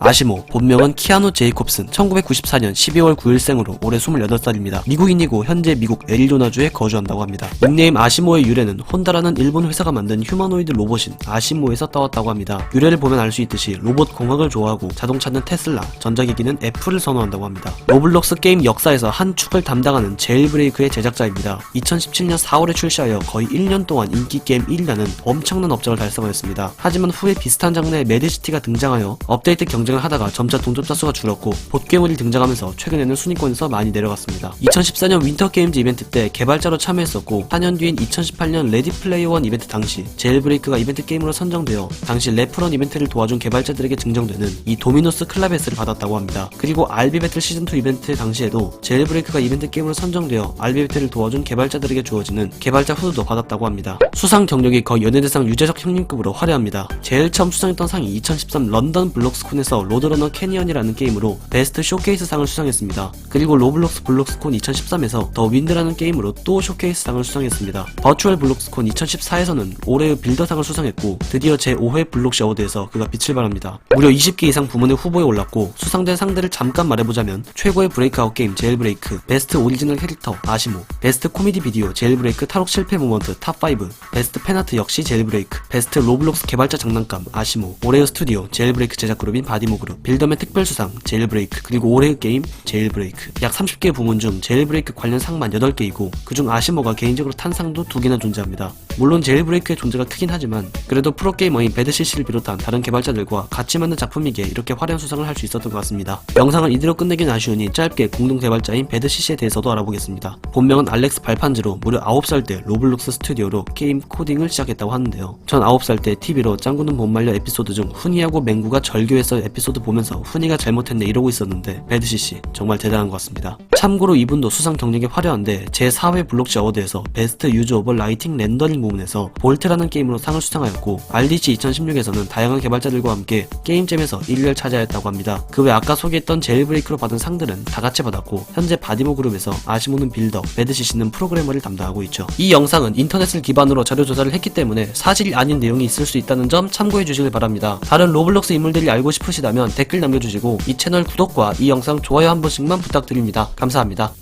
아시모, 본명은 키아누 제이콥슨, 1994년 12월 9일생으로 올해 28살입니다. 미국인이고 현재 미국 애리조나주에 거주한다고 합니다. 닉네임 아시모의 유래는 혼다라는 일본 회사가 만든 휴머노이드 로봇인 아시모에서 따왔다고 합니다. 유래를 보면 알 수 있듯이 로봇 공학을 좋아하고 자동차는 테슬라, 전자기기는 애플을 선호한다고 합니다. 로블록스 게임 역사에서 한 축을 담당하는 제일브레이크의 제작자입니다. 2017년 4월에 출시하여 거의 1년 동안 인기 게임 1위라는 엄청난 업적을 달성하였습니다. 하지만 후에 비슷한 장르의 매드시티가 등장하여 업데이트 경쟁 을 하다가 점차 동접자 수가 줄었고 봇괴물이 등장하면서 최근에는 순위권에서 많이 내려갔습니다. 2014년 윈터 게임즈 이벤트 때 개발자로 참여했었고 4년 뒤인 2018년 레디 플레이어 원 이벤트 당시 제일브레이크가 이벤트 게임으로 선정되어 당시 레프런 이벤트를 도와준 개발자들에게 증정되는 이 도미노스 클라베스를 받았다고 합니다. 그리고 알비 배틀 시즌2 이벤트 당시에도 제일브레이크가 이벤트 게임으로 선정되어 알비 배틀을 도와준 개발자들에게 주어지는 개발자 후드도 받았다고 합니다. 수상 경력이 거의 연예대상 유재석 형님급으로 화려합니다. 제일 처음 수상했던 상이 2013 런던 블록스콘에서 로드러너 캐니언이라는 게임으로 베스트 쇼케이스 상을 수상했습니다. 그리고 로블록스 블록스콘 2013에서 더 윈드라는 게임으로 또 쇼케이스 상을 수상했습니다. 버추얼 블록스콘 2014에서는 올해의 빌더상을 수상했고 드디어 제5회 블록시 어워드에서 그가 빛을 발합니다. 무려 20개 이상 부문의 후보에 올랐고 수상된 상들을 잠깐 말해보자면 최고의 브레이크아웃 게임 제일브레이크, 베스트 오리지널 캐릭터 아시모, 베스트 코미디 비디오 제일브레이크 탈옥 실패 모먼트 탑5, 베스트 팬아트 역시 제일브레이크, 베스트 로블록스 개발자 장난감 아시모, 올해의 스튜디오 제일브레이크 제작 그룹인 바디 모 그룹, 빌더맨 특별 수상 제일브레이크, 그리고 올해의 게임 제일브레이크. 약 30개 부문 중 제일브레이크 관련 상만 8개이고 그중 아시모가 개인적으로 탄 상도 2개나 존재합니다. 물론 제일브레이크의 존재가 크긴 하지만 그래도 프로게이머인 배드CC를 비롯한 다른 개발자들과 같이 만든 작품이기에 이렇게 화려한 수상을 할 수 있었던 것 같습니다. 영상을 이대로 끝내긴 아쉬우니 짧게 공동 개발자인 배드CC에 대해서도 알아보겠습니다. 본명은 알렉스 발판즈로 무려 9살 때 로블록스 스튜디오로 게임 코딩을 시작했다고 하는데요. 전 9살 때 TV로 짱구는 못 말려 에피소드 중 훈이하고 맹구가 절교해서 에피소드 보면서 훈이가 잘못했네 이러고 있었는데 배드CC 정말 대단한 것 같습니다. 참고로 이분도 수상 경력이 화려한데 제4회 블록시 어워드에서 베스트 유즈 오버 라이팅 렌더링 부문에서 볼트라는 게임으로 상을 수상하였고 RDC 2016에서는 다양한 개발자들과 함께 게임잼에서 1위를 차지하였다고 합니다. 그 외 아까 소개했던 제일브레이크로 받은 상들은 다 같이 받았고 현재 바디모 그룹에서 아시모는 빌더, 배드CC는 프로그래머를 담당하고 있죠. 이 영상은 인터넷을 기반으로 자료 조사를 했기 때문에 사실이 아닌 내용이 있을 수 있다는 점 참고해 주시길 바랍니다. 다른 로블록스 인물들이 알고 싶으시다면 댓글 남겨주시고 이 채널 구독과 이 영상 좋아요 한 번씩만 부탁드립니다. 감사합니다.